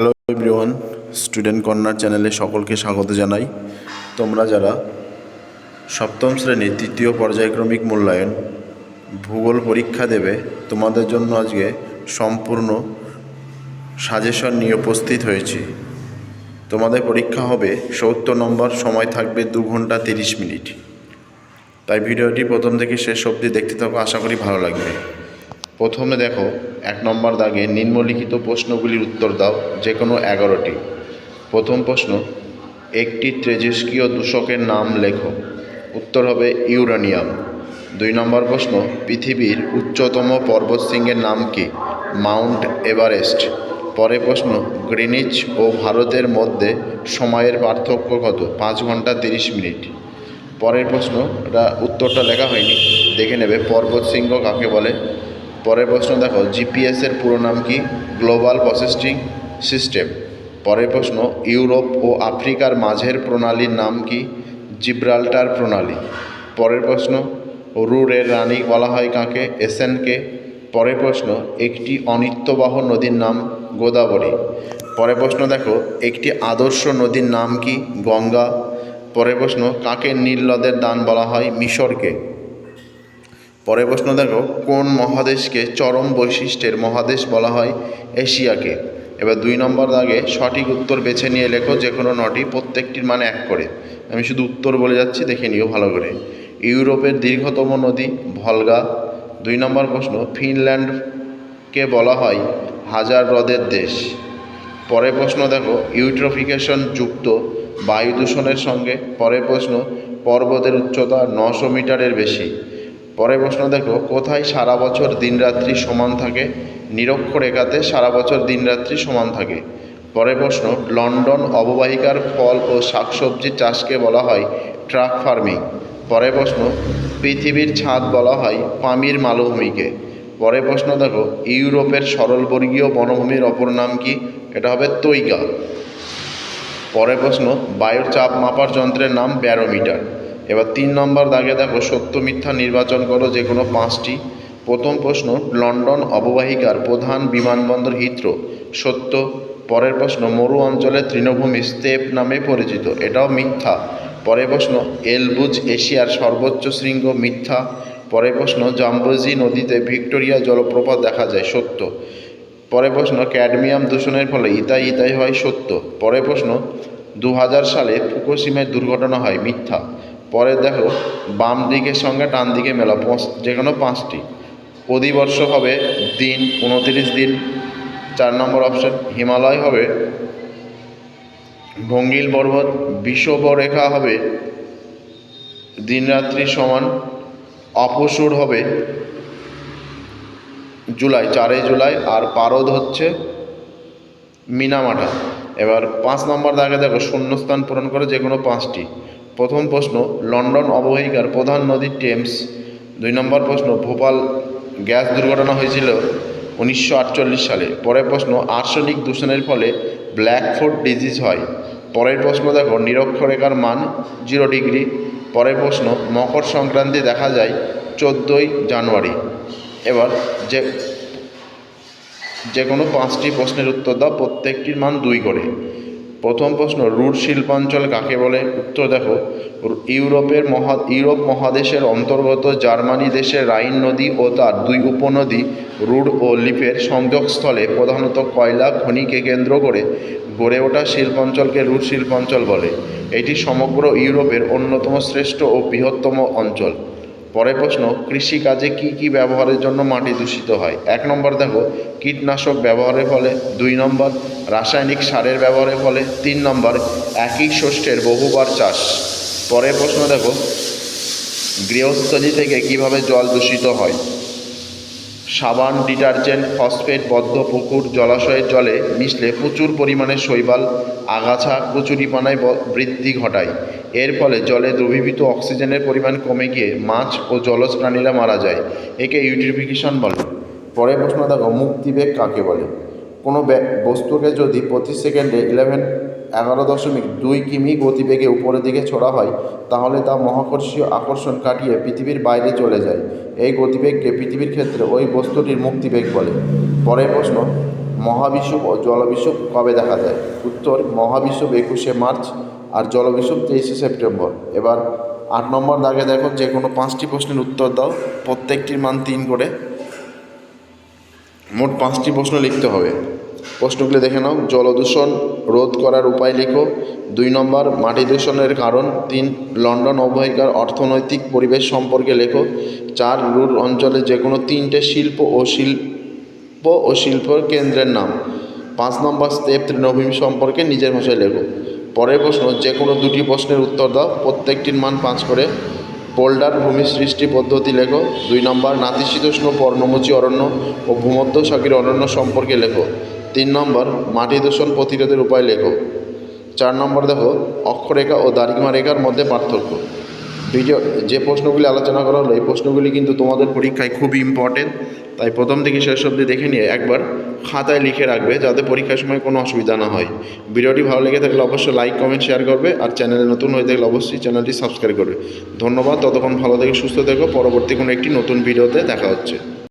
Hello everyone student corner চ্যানেলে সকলকে স্বাগত জানাই। তোমরা যারা সপ্তম শ্রেণির তৃতীয় পর্যায়ক্রমিক মূল্যায়ন ভূগোল পরীক্ষা দেবে, তোমাদের জন্য আজকে সম্পূর্ণ সাজেশন নিয়ে উপস্থিত হয়েছি। তোমাদের পরীক্ষা হবে সত্তর নম্বর, সময় থাকবে দু ঘণ্টা তিরিশ মিনিট। তাই ভিডিওটি প্রথম থেকে শেষ অবধি দেখতে থাকো, আশা করি ভালো লাগবে। প্রথমে দেখো, এক নম্বর দাগে নিম্নলিখিত প্রশ্নগুলির উত্তর দাও যে কোনো এগারোটি। প্রথম প্রশ্ন, একটি ত্রেজস্ক্রিয় দূষকের নাম লেখো। উত্তর হবে ইউরেনিয়াম। দুই নম্বর প্রশ্ন, পৃথিবীর উচ্চতম পর্বতশৃঙ্গের নাম কি? Mount Everest. পরের প্রশ্ন, গ্রিনিচ ও ভারতের মধ্যে সময়ের পার্থক্য কত? পাঁচ ঘণ্টা তিরিশ মিনিট। পরের প্রশ্নটা উত্তরটা লেখা হয়নি। দেখে নেবে পর্বতশৃঙ্গ কাকে বলে? পরের প্রশ্ন দেখো জিপিএসের পুরো নাম কি? গ্লোবাল প্রসেসিং সিস্টেম পরের প্রশ্ন, ইউরোপ ও আফ্রিকার মাঝের প্রণালীর নাম কি? জিব্রাল্টার প্রণালী। পরের প্রশ্ন, রুরের রানী বলা হয় কাকে? এসেনকে পরের প্রশ্ন, একটি অনিত্যবাহ নদীর নাম গোদাবরী। পরের প্রশ্ন দেখো, একটি আদর্শ নদীর নাম কি? গঙ্গা। পরের প্রশ্ন, কাকে নীল দান বলা হয়? মিশরকে। পরের প্রশ্ন দেখো, কোন মহাদেশকে চরম বৈশিষ্ট্যের মহাদেশ বলা হয়? এশিয়াকে। এবার দুই নম্বর দাগে সঠিক উত্তর বেছে নিয়ে লেখো যে কোনো নটি, প্রত্যেকটির মানে এক করে। আমি শুধু উত্তর বলে যাচ্ছি, দেখে নিও ভালো করে। ইউরোপের দীর্ঘতম নদী, ভলগা। দুই নম্বর প্রশ্ন, ফিনল্যান্ডকে বলা হয় হাজার হ্রদের দেশ। পরের প্রশ্ন দেখো, ইউট্রোফিকেশন যুক্ত বায়ু দূষণের সঙ্গে। পরের প্রশ্ন, পর্বতের উচ্চতা নশো মিটারের বেশি। পরের প্রশ্ন দেখো, কোথায় সারা বছর দিনরাত্রি সমান থাকে? নিরক্ষরেখাতে সারা বছর দিনরাত্রি সমান থাকে। পরের প্রশ্ন, লন্ডন অববাহিকার ফল ও শাকসবজি চাষকে বলা হয় ট্রাক ফার্মিং। পরের প্রশ্ন, পৃথিবীর ছাদ বলা হয় পামির মালভূমিকে। পরের প্রশ্ন দেখো, ইউরোপের সরলবর্গীয় বনভূমির অপর নাম কি? এটা হবে তৈকা পরের প্রশ্ন, বায়ুর চাপ মাপার যন্ত্রের নাম ব্যারোমিটার। এবার তিন নম্বর দাগে দেখো, সত্য মিথ্যা নির্বাচন করো, যে কোনো পাঁচটি। প্রথম প্রশ্ন, লন্ডন অববাহিকার প্রধান বিমানবন্দর হিথ্রো সত্য। পরের প্রশ্ন, মরু অঞ্চলের তৃণভূমি স্টেপ নামে পরিচিত। এটাও মিথ্যা। পরের প্রশ্ন, এলবুজ এশিয়ার সর্বোচ্চ শৃঙ্গ মিথ্যা। পরের প্রশ্ন, জাম্বজি নদীতে ভিক্টোরিয়া জলপ্রপাত দেখা যায়, সত্য। পরের প্রশ্ন, ক্যাডমিয়াম দূষণের ফলে ইতাই ইতাই হয়, সত্য। পরের প্রশ্ন দু হাজার সালে ফুকুশিমায় দুর্ঘটনা হয়, মিথ্যা। পরে দেখো বাম দিকের সঙ্গে ডান দিকে মেলা যে কোনো পাঁচটি। অধিবর্ষ হবে দিন, উনত্রিশ দিন। চার নম্বর অপশন হিমালয় হবে। ভঙ্গিল পর্বত বিষুবরেখা হবে। দিনরাত্রি সমান অপসুর হবে। জুলাই, চারই জুলাই। আর পারদ হচ্ছে মিনামাটা। এবার পাঁচ নম্বর দাগে দেখো শূন্যস্থান পূরণ করে যে কোনো পাঁচটি। প্রথম প্রশ্ন, লন্ডন অববাহিকার প্রধান নদী টেমস। দুই নম্বর প্রশ্ন, ভোপাল গ্যাস দুর্ঘটনা হয়েছিল উনিশশো আটচল্লিশ সালে। পরের প্রশ্ন, আর্সেনিক দূষণের ফলে ব্ল্যাক ব্ল্যাকফুট ডিজিজ হয়। পরের প্রশ্ন দেখো, নিরক্ষরেখার মান জিরো ডিগ্রি। পরের প্রশ্ন, মকর সংক্রান্তি দেখা যায় চোদ্দোই জানুয়ারি। এবার যে যে কোনো পাঁচটি প্রশ্নের উত্তর দাও, প্রত্যেকটির মান দুই করে। প্রথম প্রশ্ন, রুট শিল্পাঞ্চল কাকে বলে? উত্তর দেখো ইউরোপের মহা ইউরোপ মহাদেশের অন্তর্গত জার্মানি দেশের রাইন নদী ও তার দুই উপনদী রুড ও লিপের সংযোগস্থলে প্রধানত কয়লা খনিকে কেন্দ্র করে গড়ে ওঠা শিল্পাঞ্চলকে রুট শিল্পাঞ্চল বলে। এটি সমগ্র ইউরোপের অন্যতম শ্রেষ্ঠ ও বৃহত্তম অঞ্চল। পরের প্রশ্ন, কৃষিকাজে কি কি ব্যবহারের জন্য মাটি দূষিত হয়? এক নম্বর দেখো, কীটনাশক ব্যবহারের ফলে। দুই নম্বর, রাসায়নিক সারের ব্যবহারের ফলে। তিন নম্বর, একই শস্যের বহুবার চাষ। পরের প্রশ্ন দেখো, গৃহস্থলী থেকে কীভাবে জল দূষিত হয়? সাবান, ডিটারজেন্ট, ফসফেট, বদ্ধ পুকুর, জলাশয়ের জলে মিশলে প্রচুর পরিমাণে শৈবাল, আগাছা, কচুরিপানায় বৃদ্ধি ঘটায়। এর ফলে জলে দ্রবীভূত অক্সিজেনের পরিমাণ কমে গিয়ে মাছ ও জলজ প্রাণীরা মারা যায়। একে ইউটিফিকেশন বলে। পরের প্রশ্ন দেখো, মুক্তিবেগ কাকে বলে? কোনো বস্তুকে যদি প্রতি সেকেন্ডে ইলেভেন এগারো দশমিক দুই কিমি গতিবেগে উপরের দিকে ছোড়া হয়, তাহলে তা মহাকর্ষীয় আকর্ষণ কাটিয়ে পৃথিবীর বাইরে চলে যায়। এই গতিবেগকে পৃথিবীর ক্ষেত্রে ওই বস্তুটির মুক্তিবেগ বলে। পরের প্রশ্ন, মহাবিষুব ও জলবিষুব কবে দেখা যায়? উত্তর, মহাবিষুব একুশে মার্চ আর জলবিষুব তেইশে সেপ্টেম্বর। এবার আট নম্বর দাগে দেখো, যে কোনো পাঁচটি প্রশ্নের উত্তর দাও, প্রত্যেকটির মান তিন করে। মোট পাঁচটি প্রশ্ন লিখতে হবে। প্রশ্নগুলি দেখে নাও। জলদূষণ রোধ করার উপায় লেখো। দুই নম্বর, মাটি দূষণের কারণ। তিন, লন্ডন অববাহিকার অর্থনৈতিক পরিবেশ সম্পর্কে লেখো। চার, রুর অঞ্চলে যে কোনো তিনটে শিল্প ও শিল্প ও শিল্প কেন্দ্রের নাম। পাঁচ নম্বর, স্টেপ তৃণভূমি সম্পর্কে নিজের ভাষায় লেখো। পরের প্রশ্ন যে কোনো দুটি প্রশ্নের উত্তর দাও। প্রত্যেকটির মান পাঁচ করে। পোল্ডার ভূমি সৃষ্টি পদ্ধতি লেখো। দুই নম্বর, নাতিশীতোষ্ণ পর্ণমোচী অরণ্য ও ভূমধ্যসাগরীয় অরণ্য সম্পর্কে লেখো। তিন নম্বর, মাটি দূষণ প্রতিরোধের উপায় লেখো। চার নম্বর দেখো, অক্ষরেখা ও দারিমা রেখার মধ্যে পার্থক্য। ভিডিও, যে প্রশ্নগুলি আলোচনা করা হলো, এই প্রশ্নগুলি কিন্তু তোমাদের পরীক্ষায় খুবই ইম্পর্টেন্ট তাই প্রথম থেকে শেষ অবধি দেখে নিয়ে একবার খাতায় লিখে রাখবে, যাতে পরীক্ষার সময় কোনো অসুবিধা না হয়। ভিডিওটি ভালো লেগে থাকলে অবশ্যই লাইক কমেন্ট শেয়ার করবে, আর চ্যানেলে নতুন হয়ে থাকলে অবশ্যই চ্যানেলটি সাবস্ক্রাইব করবে। ধন্যবাদ, ততক্ষণ ভালো থেকে সুস্থ থেকো, পরবর্তী কোনো একটি নতুন ভিডিওতে দেখা হচ্ছে।